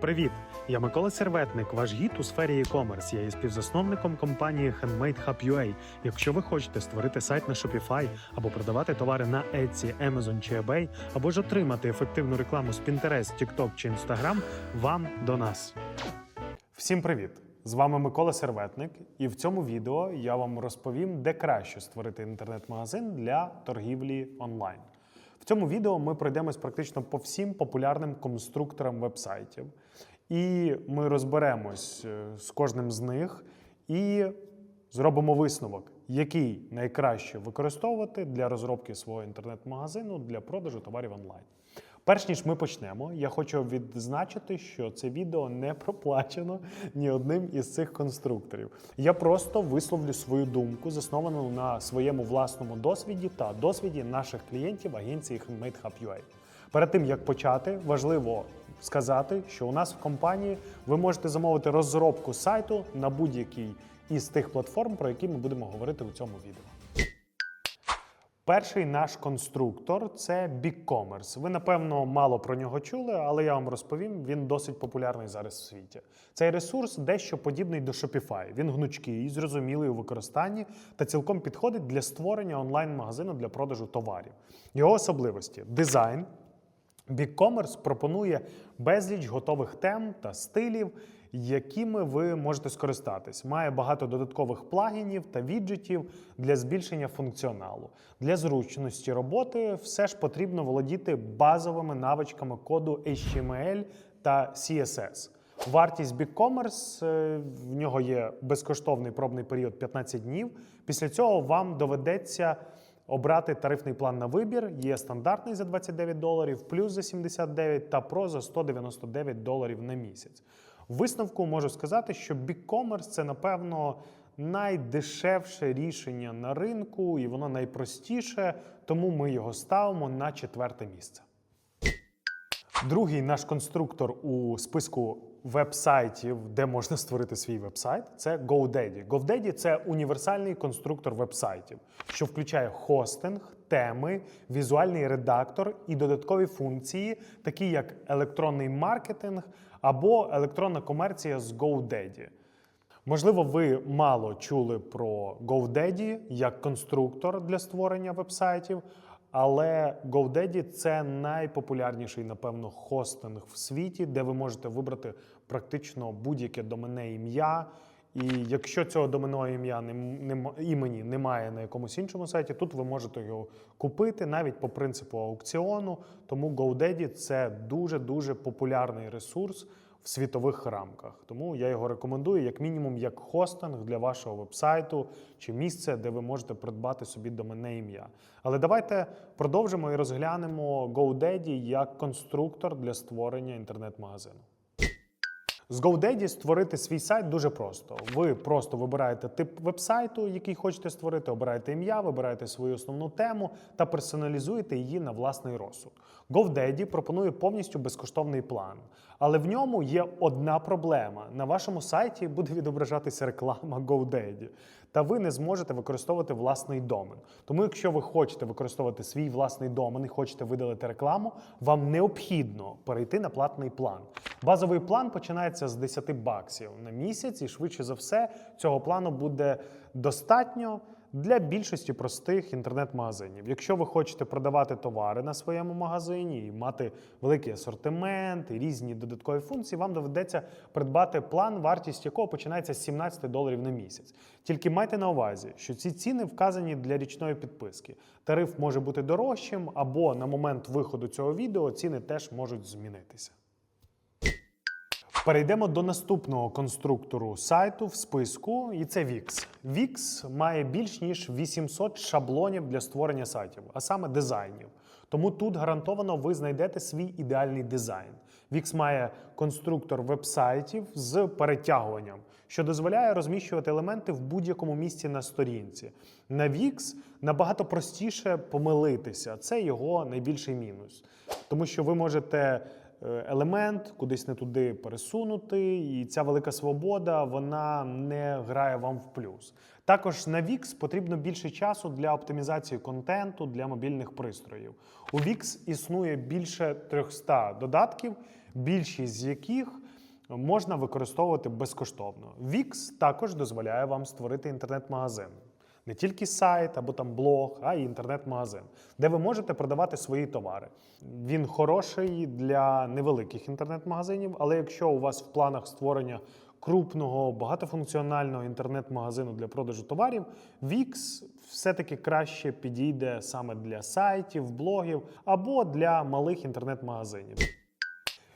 Привіт! Я Микола Серветник, ваш гід у сфері e-commerce. Я є співзасновником компанії Handmade Hub UA. Якщо ви хочете створити сайт на Shopify або продавати товари на Etsy, Amazon чи eBay, або ж отримати ефективну рекламу з Pinterest, TikTok чи Instagram, вам до нас. Всім привіт! З вами Микола Серветник, і в цьому відео я вам розповім, де краще створити інтернет-магазин для торгівлі онлайн. В цьому відео ми пройдемось практично по всім популярним конструкторам вебсайтів. І ми розберемось е, з кожним з них і зробимо висновок, який найкраще використовувати для розробки свого інтернет-магазину для продажу товарів онлайн. Перш ніж ми почнемо, я хочу відзначити, що це відео не проплачено ні одним із цих конструкторів. Я просто висловлю свою думку, засновану на своєму власному досвіді та досвіді наших клієнтів агенції Handmade Hub UA. Перед тим як почати, важливо сказати, що у нас в компанії ви можете замовити розробку сайту на будь-якій із тих платформ, про які ми будемо говорити у цьому відео. Перший наш конструктор це BigCommerce. Ви, напевно, мало про нього чули, але я вам розповім, він досить популярний зараз в світі. Цей ресурс дещо подібний до Shopify. Він гнучкий, зрозумілий у використанні та цілком підходить для створення онлайн-магазину для продажу товарів. Його особливості дизайн. BigCommerce пропонує безліч готових тем та стилів, якими ви можете скористатись. Має багато додаткових плагінів та віджитів для збільшення функціоналу. Для зручності роботи все ж потрібно володіти базовими навичками коду HTML та CSS. Вартість BigCommerce, е, в нього є безкоштовний пробний період 15 днів. Після цього вам доведеться обрати тарифний план на вибір. Є стандартний за 29 доларів, плюс за 79 та про за 199 доларів на місяць. В висновку можу сказати, що BigCommerce – це напевно найдешевше рішення на ринку, і воно найпростіше, тому ми його ставимо на четверте місце. Другий наш конструктор у списку веб-сайтів, де можна створити свій веб-сайт, це GoDaddy. GoDaddy – це універсальний конструктор веб-сайтів, що включає хостинг, теми, візуальний редактор і додаткові функції, такі як електронний маркетинг або електронна комерція з GoDaddy. Можливо, ви мало чули про GoDaddy як конструктор для створення вебсайтів, але GoDaddy – це найпопулярніший, напевно, хостинг в світі, де ви можете вибрати практично будь-яке доменне ім'я. І якщо цього доменного ім'я імені немає на якомусь іншому сайті, тут ви можете його купити навіть по принципу аукціону. Тому GoDaddy – це дуже-дуже популярний ресурс в світових рамках. Тому я його рекомендую як мінімум як хостинг для вашого вебсайту чи місце, де ви можете придбати собі доменне ім'я. Але давайте продовжимо і розглянемо GoDaddy як конструктор для створення інтернет-магазину. З GoDaddy створити свій сайт дуже просто. Ви просто вибираєте тип вебсайту, який хочете створити, обираєте ім'я, вибираєте свою основну тему та персоналізуєте її на власний розсуд. GoDaddy пропонує повністю безкоштовний план, але в ньому є одна проблема: на вашому сайті буде відображатися реклама GoDaddy, та ви не зможете використовувати власний домен. Тому, якщо ви хочете використовувати свій власний домен і хочете видалити рекламу, вам необхідно перейти на платний план. Базовий план починається з 10 баксів на місяць, і швидше за все цього плану буде достатньо для більшості простих інтернет-магазинів. Якщо ви хочете продавати товари на своєму магазині і мати великий асортимент і різні додаткові функції, вам доведеться придбати план, вартість якого починається з 17 доларів на місяць. Тільки майте на увазі, що ці ціни вказані для річної підписки. Тариф може бути дорожчим, або на момент виходу цього відео ціни теж можуть змінитися. Перейдемо до наступного конструктору сайту в списку, і це Wix. Wix має більш ніж 800 шаблонів для створення сайтів, а саме дизайнів. Тому тут гарантовано ви знайдете свій ідеальний дизайн. Wix має конструктор вебсайтів з перетягуванням, що дозволяє розміщувати елементи в будь-якому місці на сторінці. На Wix набагато простіше помилитися. Це його найбільший мінус, тому що ви можете елемент кудись не туди пересунути, і ця велика свобода вона не грає вам в плюс. Також на Wix потрібно більше часу для оптимізації контенту для мобільних пристроїв. У Wix існує більше 300 додатків, більшість з яких можна використовувати безкоштовно. Wix також дозволяє вам створити інтернет-магазин. Не тільки сайт або там блог, а й інтернет-магазин, де ви можете продавати свої товари. Він хороший для невеликих інтернет-магазинів, але якщо у вас в планах створення крупного багатофункціонального інтернет-магазину для продажу товарів, Wix все-таки краще підійде саме для сайтів, блогів або для малих інтернет-магазинів.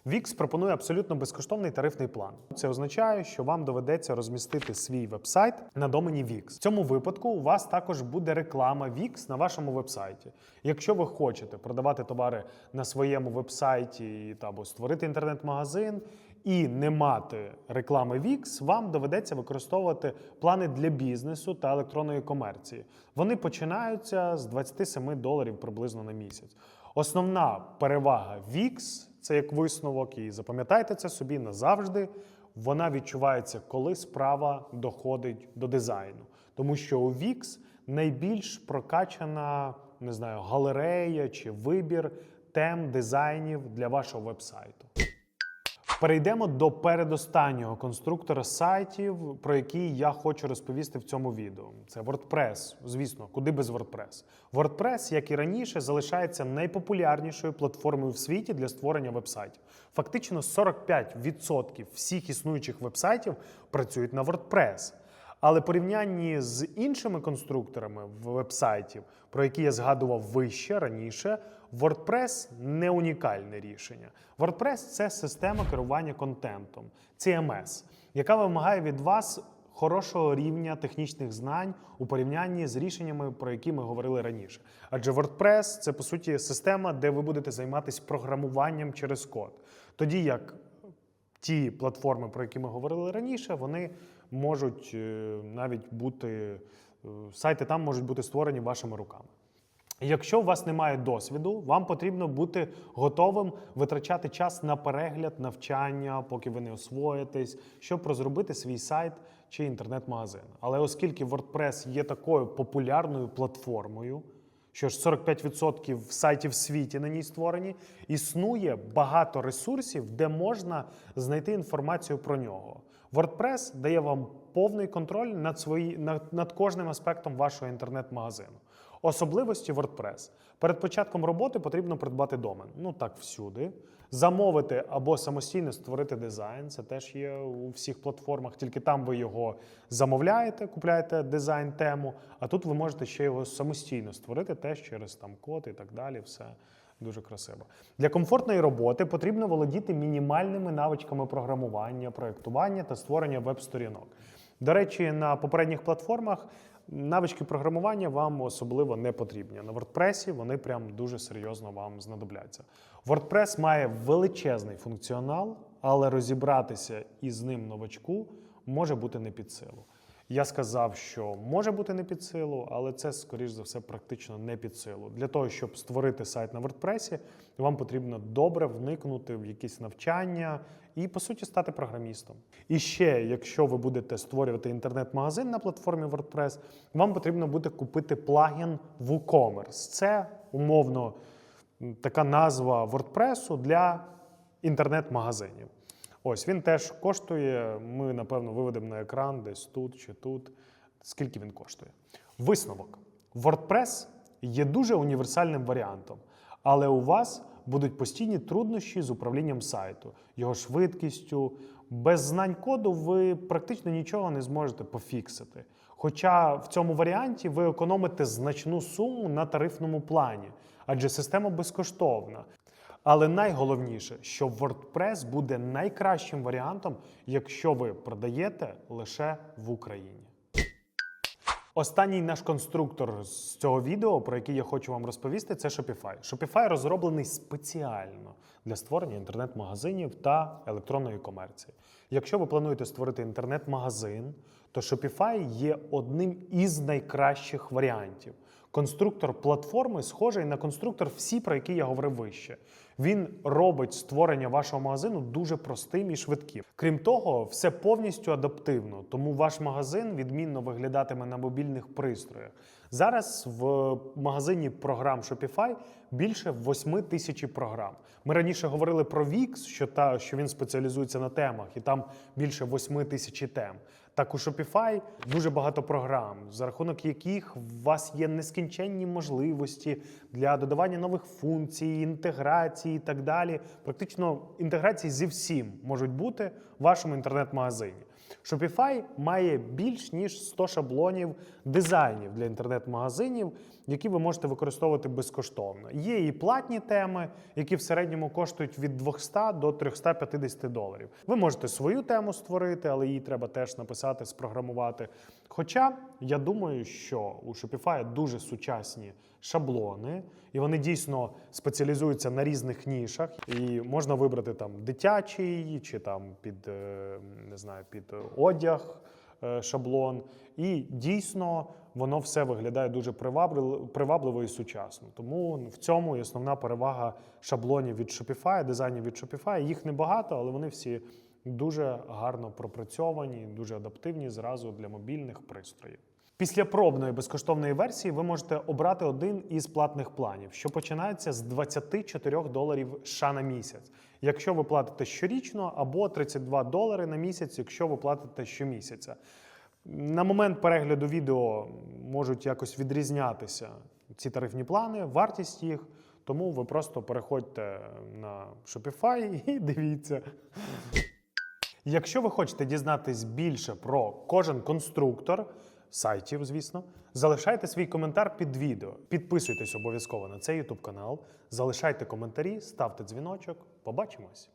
Wix пропонує абсолютно безкоштовний тарифний план. Це означає, що вам доведеться розмістити свій вебсайт на домені Wix. В цьому випадку у вас також буде реклама Wix на вашому вебсайті. Якщо ви хочете продавати товари на своєму вебсайті або створити інтернет-магазин і не мати реклами Wix, вам доведеться використовувати плани для бізнесу та електронної комерції. Вони починаються з 27 доларів приблизно на місяць. Основна перевага Wix – це як висновок, і запам'ятайте це собі назавжди. Вона відчувається, коли справа доходить до дизайну. Тому що у Wix найбільш прокачана не знаю, галерея чи вибір тем дизайнів для вашого вебсайту. Перейдемо до передостаннього конструктора сайтів, про який я хочу розповісти в цьому відео. Це WordPress. Звісно, куди без WordPress. WordPress, як і раніше, залишається найпопулярнішою платформою в світі для створення вебсайтів. Фактично 45% всіх існуючих вебсайтів працюють на WordPress. Але порівнянні з іншими конструкторами вебсайтів, про які я згадував вище раніше, WordPress не унікальне рішення. WordPress це система керування контентом, CMS, яка вимагає від вас хорошого рівня технічних знань у порівнянні з рішеннями, про які ми говорили раніше. Адже WordPress це по суті система, де ви будете займатися програмуванням через код. Тоді як ті платформи, про які ми говорили раніше, вони можуть е, навіть бути, е, сайти там можуть бути створені вашими руками. Якщо у вас немає досвіду, вам потрібно бути готовим витрачати час на перегляд, навчання, поки ви не освоїтесь, щоб розробити свій сайт чи інтернет-магазин. Але оскільки WordPress є такою популярною платформою, що ж 45% сайтів в світі на ній створені, існує багато ресурсів, де можна знайти інформацію про нього. WordPress дає вам повний контроль над, свої, над, над кожним аспектом вашого інтернет-магазину. Особливості WordPress. Перед початком роботи потрібно придбати домен. Ну так всюди. Замовити або самостійно створити дизайн. Це теж є у всіх платформах. Тільки там ви його замовляєте, купляєте дизайн тему. А тут ви можете ще його самостійно створити теж через там код і так далі. Все дуже красиво. Для комфортної роботи потрібно володіти мінімальними навичками програмування, проєктування та створення веб-сторінок. До речі, на попередніх платформах навички програмування вам особливо не потрібні. На WordPress вони прям дуже серйозно вам знадобляться. WordPress має величезний функціонал, але розібратися із ним новачку може бути не під силу. Я сказав, що може бути не під силу, але це, скоріш за все, практично не під силу. Для того, щоб створити сайт на WordPress, вам потрібно добре вникнути в якісь навчання і, по суті, стати програмістом. І ще, якщо ви будете створювати інтернет-магазин на платформі WordPress, вам потрібно буде купити плагін WooCommerce. Це умовно така назва WordPress для інтернет-магазинів. Ось він теж коштує. Ми, напевно, виведемо на екран десь тут чи тут. Скільки він коштує? Висновок. WordPress є дуже універсальним варіантом, але у вас будуть постійні труднощі з управлінням сайту, його швидкістю. Без знань коду ви практично нічого не зможете пофіксити. Хоча в цьому варіанті ви економите значну суму на тарифному плані, адже система безкоштовна. Але найголовніше, що WordPress буде найкращим варіантом, якщо ви продаєте лише в Україні. Останній наш конструктор з цього відео, про який я хочу вам розповісти, це Shopify. Shopify розроблений спеціально для створення інтернет-магазинів та електронної комерції. Якщо ви плануєте створити інтернет-магазин, то Shopify є одним із найкращих варіантів. Конструктор платформи схожий на конструктор всі, про які я говорив вище. Він робить створення вашого магазину дуже простим і швидким. Крім того, все повністю адаптивно, тому ваш магазин відмінно виглядатиме на мобільних пристроях. Зараз в магазині програм Shopify більше 8 тисячі програм. Ми раніше говорили про Wix, що та що він спеціалізується на темах, і там більше 8 тисячі тем. Так у Shopify дуже багато програм, за рахунок яких у вас є нескінченні можливості для додавання нових функцій, інтеграції і так далі. Практично інтеграції зі всім можуть бути в вашому інтернет-магазині. Shopify має більш ніж 100 шаблонів дизайнів для інтернет-магазинів, які ви можете використовувати безкоштовно. Є і платні теми, які в середньому коштують від 200 до 350 доларів. Ви можете свою тему створити, але її треба теж написати, спрограмувати. Хоча я думаю, що у Shopify дуже сучасні шаблони, і вони дійсно спеціалізуються на різних нішах. І можна вибрати там дитячий чи там під е, не знаю, під одяг е, шаблон. І дійсно воно все виглядає дуже привабливо і сучасно. Тому в цьому і основна перевага шаблонів від Shopify, дизайнів від Shopify. Їх небагато, але вони всі дуже гарно пропрацьовані, дуже адаптивні зразу для мобільних пристроїв. Після пробної безкоштовної версії ви можете обрати один із платних планів, що починається з 24 доларів США на місяць, якщо ви платите щорічно, або 32 долари на місяць, якщо ви платите щомісяця. На момент перегляду відео можуть якось відрізнятися ці тарифні плани, вартість їх. Тому ви просто переходьте на Shopify і дивіться. Якщо ви хочете дізнатись більше про кожен конструктор сайтів, звісно, залишайте свій коментар під відео. Підписуйтесь обов'язково на цей YouTube канал, залишайте коментарі, ставте дзвіночок. Побачимось!